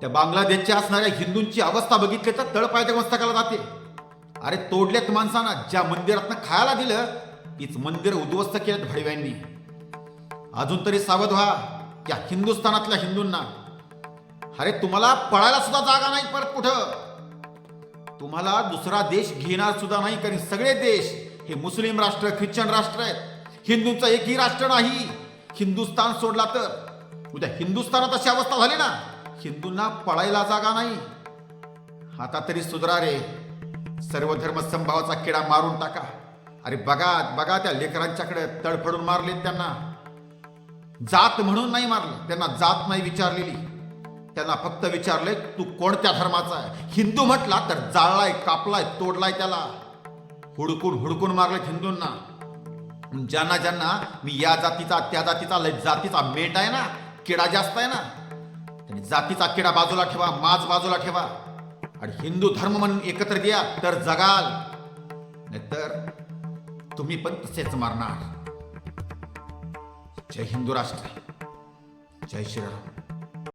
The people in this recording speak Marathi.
त्या बांगलादेशच्या असणाऱ्या हिंदूंची अवस्था बघितली तर तळपायच्या मस्तकाला जाते. अरे तोडल्यात माणसांना ज्या मंदिरातनं खायला दिलं तीच मंदिर उद्ध्वस्त केलं भडव्यांनी. अजून तरी सावध व्हा या हिंदुस्थानातल्या हिंदूंना. अरे तुम्हाला पळायला सुद्धा जागा नाही परत कुठं. तुम्हाला दुसरा देश घेणार सुद्धा नाही कारण सगळे देश हे मुस्लिम राष्ट्र ख्रिश्चन राष्ट्र आहेत. हिंदूंचं एकही राष्ट्र नाही. हिंदुस्थान सोडला तर. उद्या हिंदुस्थानात अशी अवस्था झाली ना हिंदूंना पळायला जागा नाही. आता तरी सुधरा रे. सर्व धर्मसंभावाचा किडा मारून टाका. अरे बघा बघा त्या लेकरांच्याकडे तडफडून मारले त्यांना. जात म्हणून नाही मारलं. त्यांना जात नाही विचारलेली. त्यांना फक्त विचारले तू कोणत्या धर्माचा आहे? हिंदू म्हटला तर जाळलाय कापलाय तोडलाय त्याला. हुडकून हुडकून मारलेत हिंदूंना. ज्यांना ज्यांना मी या जातीचा त्या जातीचा लय जातीचा मेट आहे ना किडा जास्त आहे ना त्यांनी जातीचा किडा बाजूला ठेवा माज बाजूला ठेवा. आणि हिंदू धर्म म्हणून एकत्र द्या तर जगाल. नाहीतर तुम्ही पण तसेच मारणार. जय हिंदू राष्ट्र. जय श्रीराम.